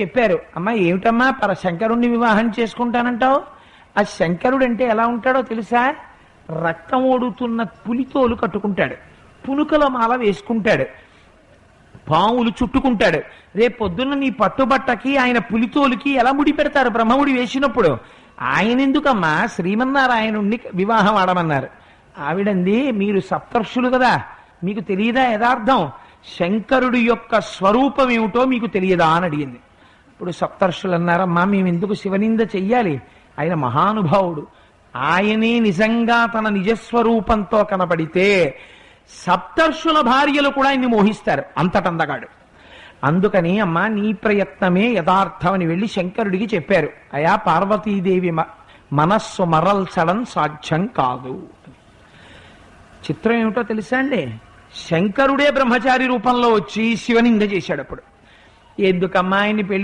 చెప్పారు. అమ్మా ఏమిటమ్మా పర శంకరుణ్ణి వివాహం చేసుకుంటానంటావు? ఆ శంకరుడు అంటే ఎలా ఉంటాడో తెలుసా? రక్తం ఓడుతున్న పులితోలు కట్టుకుంటాడు. పునుకల మాల వేసుకుంటాడు. పాములు చుట్టుకుంటాడు. రేపు పొద్దున్న నీ పట్టుబట్టకి ఆయన పులితోలుకి ఎలా ముడి పెడతారు? బ్రహ్మముడి వేసినప్పుడు. ఆయన ఎందుకమ్మా శ్రీమన్నారాయణుణ్ణి వివాహం ఆడమన్నారు. ఆవిడంది మీరు సప్తర్షులు కదా. మీకు తెలియదా యథార్థం? శంకరుడి యొక్క స్వరూపం ఏమిటో మీకు తెలియదా? అని అడిగింది. ఇప్పుడు సప్తర్షులు అన్నారమ్మా మేము ఎందుకు శివనింద చెయ్యాలి? ఆయన మహానుభావుడు. ఆయనే నిజంగా తన నిజస్వరూపంతో కనపడితే సప్తర్షుల భార్యలు కూడా ఆయన్ని మోహిస్తారు అంతటందగాడు. అందుకని అమ్మా నీ ప్రయత్నమే యథార్థమని వెళ్ళి శంకరుడికి చెప్పారు. అయా పార్వతీదేవి మ- మనస్సు మరల్చడం సాధ్యం కాదు. చిత్రం ఏమిటో తెలుసా అండి? శంకరుడే బ్రహ్మచారి రూపంలో వచ్చి శివనింద చేశాడు అప్పుడు. ఎందుకమ్మా ఆయన్ని పెళ్ళి